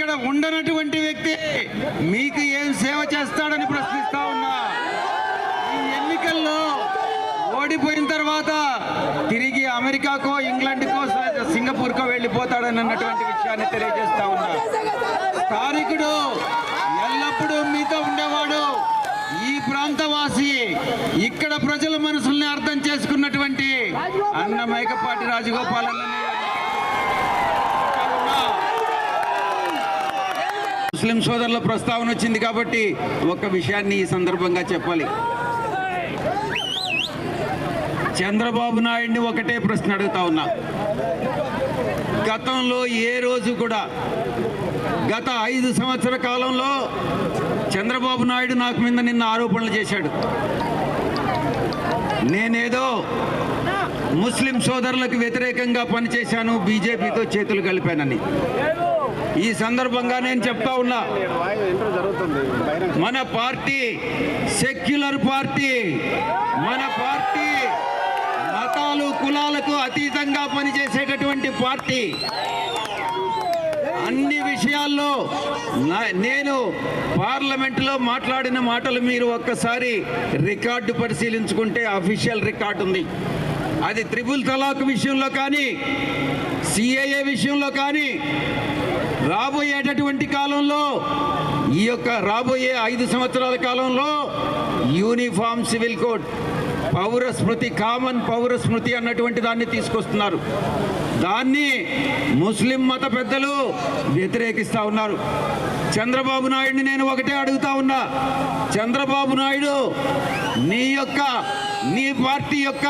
ఇక్కడ ఉండనటువంటి వ్యక్తి మీకు ఏం సేవ చేస్తాడని ప్రశ్నిస్తా ఉన్నా. ఈ ఎన్నికల్లో ఓడిపోయిన తర్వాత తిరిగి అమెరికాకో ఇంగ్లాండ్కో సింగపూర్కో వెళ్ళిపోతాడని అన్నటువంటి విషయాన్ని తెలియజేస్తా ఉన్నా. స్థానికుడు ఎల్లప్పుడూ మీతో ఉండేవాడు. ఈ ప్రాంతవాసి ఇక్కడ ప్రజల మనసుల్ని అర్థం చేసుకున్నటువంటి అన్న మేకపాటి రాజగోపాల్ ముస్లిం సోదరుల ప్రస్తావన వచ్చింది కాబట్టి ఒక విషయాన్ని ఈ సందర్భంగా చెప్పాలి. చంద్రబాబు నాయుడిని ఒకటే ప్రశ్న అడుగుతా ఉన్నా. గతంలో ఏ రోజు కూడా గత ఐదు సంవత్సర కాలంలో చంద్రబాబు నాయుడు నాకు మీద నిన్న ఆరోపణలు చేశాడు. నేనేదో ముస్లిం సోదరులకు వ్యతిరేకంగా పనిచేశాను బీజేపీతో చేతులు కలిపానని. ఈ సందర్భంగా నేను చెప్తా ఉన్నా. మన పార్టీ సెక్యులర్ పార్టీ మన పార్టీ మతాలు కులాలకు అతీతంగా పనిచేసేటటువంటి పార్టీ. అన్ని విషయాల్లో నేను పార్లమెంట్లో మాట్లాడిన మాటలు మీరు ఒక్కసారి రికార్డు పరిశీలించుకుంటే అఫీషియల్ రికార్డు ఉంది. అది త్రిపుల్ తలాక్ విషయంలో కానీ సిఏఏ విషయంలో కానీ రాబోయేటటువంటి కాలంలో ఈ యొక్క రాబోయే ఐదు సంవత్సరాల కాలంలో యూనిఫామ్ సివిల్ కోడ్ పౌర స్మృతి కామన్ పౌర స్మృతి అన్నటువంటి దాన్ని తీసుకొస్తున్నారు. దాన్ని ముస్లిం మత పెద్దలు వ్యతిరేకిస్తా ఉన్నారు. చంద్రబాబు నాయుడిని నేను ఒకటే అడుగుతా ఉన్నా చంద్రబాబు నాయుడు నీ యొక్క నీ పార్టీ యొక్క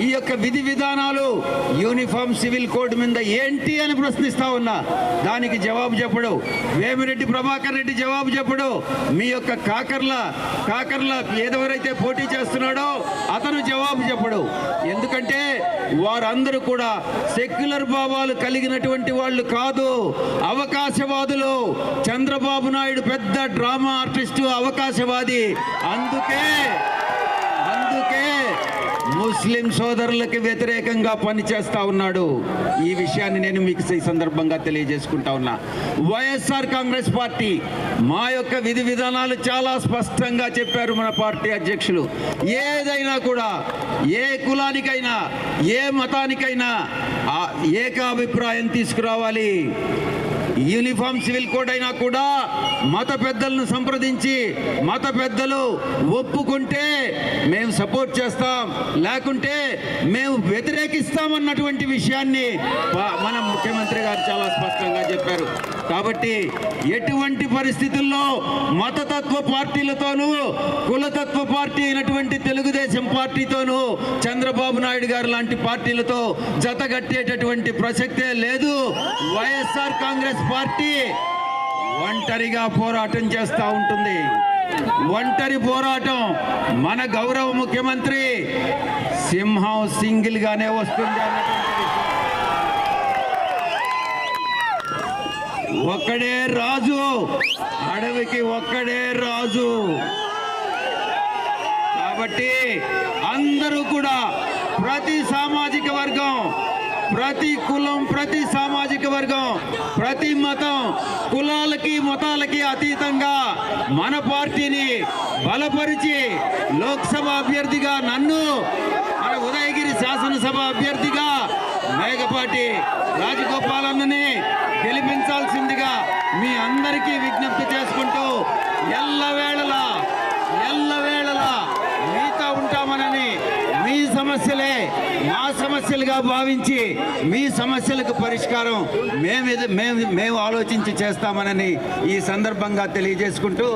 ఈ యొక్క విధి విధానాలు యూనిఫామ్ సివిల్ కోడ్ మీద ఏంటి అని ప్రశ్నిస్తా ఉన్నా. దానికి జవాబు చెప్పడు. వేమిరెడ్డి ప్రభాకర్ రెడ్డి జవాబు చెప్పడు. మీ యొక్క కాకర్ల కాకర్ల ఏదెవరైతే పోటీ చేస్తున్నాడో అతను జవాబు చెప్పడు. ఎందుకంటే వారందరూ కూడా సెక్యులర్ భావాలు కలిగినటువంటి వాళ్ళు కాదు. అవకాశవాదులు. చంద్రబాబు నాయుడు పెద్ద డ్రామా ఆర్టిస్టు అవకాశవాది. అందుకే అందుకే ముస్లిం సోదరులకి వ్యతిరేకంగా పనిచేస్తా ఉన్నాడు. ఈ విషయాన్ని నేను మీకు ఈ సందర్భంగా తెలియజేసుకుంటా ఉన్నా. వైఎస్ఆర్ కాంగ్రెస్ పార్టీ మా యొక్క విధి విధానాలు చాలా స్పష్టంగా చెప్పారు మన పార్టీ అధ్యక్షులు. ఏదైనా కూడా ఏ కులానికైనా ఏ మతానికైనా ఏకాభిప్రాయం తీసుకురావాలి. యూనిఫామ్ సివిల్ కోడ్ అయినా కూడా మత పెద్దలను సంప్రదించి మత పెద్దలు ఒప్పుకుంటే మేము సపోర్ట్ చేస్తాం. లేకుంటే మేము వ్యతిరేకిస్తామన్నటువంటి విషయాన్ని మన ముఖ్యమంత్రి గారు చాలా స్పష్టంగా చెప్పారు. కాబట్టి ఎటువంటి పరిస్థితుల్లో మతతత్వ పార్టీలతోనూ కులతత్వ పార్టీ అయినటువంటి తెలుగుదేశం పార్టీతోనూ చంద్రబాబు నాయుడు గారు లాంటి పార్టీలతో జతగట్టేటటువంటి ప్రసక్తే లేదు. వైఎస్ఆర్ కాంగ్రెస్ పార్టీ ఒంటరిగా పోరాటం చేస్తూ ఉంటుంది. ఒంటరి పోరాటం మన గౌరవ ముఖ్యమంత్రి సింహం సింగిల్గానే వస్తుంది ఒక్కడే రాజు అడవికి ఒక్కడే రాజు. కాబట్టి అందరూ కూడా ప్రతి సామాజిక వర్గం ప్రతి కులం ప్రతి సామాజిక వర్గం ప్రతి మతం కులాలకి మతాలకి అతీతంగా మన పార్టీని బలపరిచి లోక్సభ అభ్యర్థిగా నన్ను మన ఉదయగిరి శాసనసభ అభ్యర్థిగా మేఘపాటి రాజగోపాలన్నని గెలిపించాల్సిందిగా మీ అందరికీ విజ్ఞప్తి చేసుకుంటూ ఎల్లవేళలా ఎల్లవేళలా మీతో ఉంటామనని మీ సమస్యలే మా సమస్యలుగా భావించి మీ సమస్యలకు పరిష్కారం మేము మేము మేము ఆలోచించి చేస్తామనని ఈ సందర్భంగా తెలియజేసుకుంటూ